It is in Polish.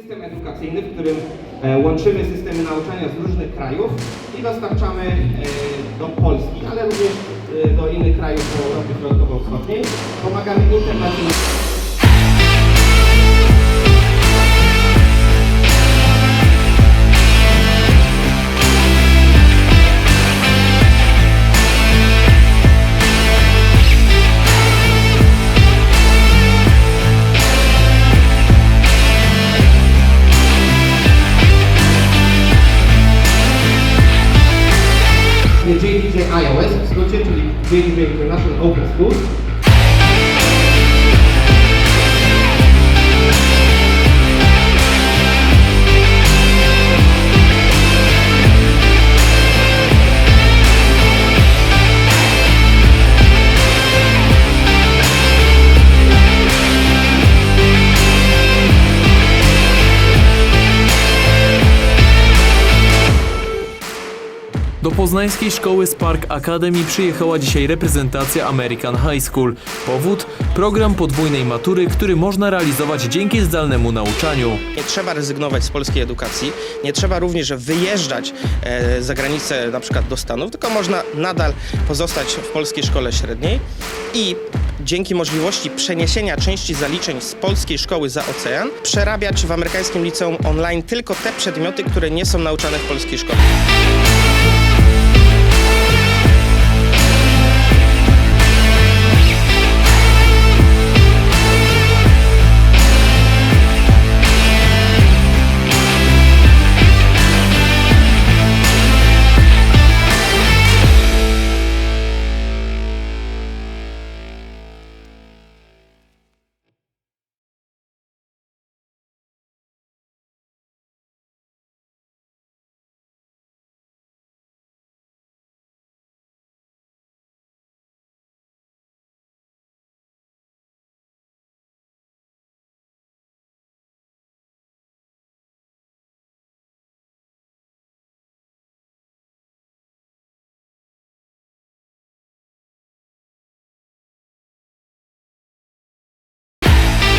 system edukacyjny, w którym e, łączymy systemy nauczania z różnych krajów i dostarczamy e, do Polski, ale również e, do innych krajów w Europie Środkowo-Wschodniej. Pomagamy internacjonalnie. iOS w skrócie, czyli JDJ International Open Schools. Do poznańskiej szkoły Spark Academy przyjechała dzisiaj reprezentacja American High School. Powód? Program podwójnej matury, który można realizować dzięki zdalnemu nauczaniu. Nie trzeba rezygnować z polskiej edukacji, nie trzeba również wyjeżdżać e, za granicę, na przykład do Stanów, tylko można nadal pozostać w polskiej szkole średniej i dzięki możliwości przeniesienia części zaliczeń z polskiej szkoły za ocean, przerabiać w amerykańskim liceum online tylko te przedmioty, które nie są nauczane w polskiej szkole.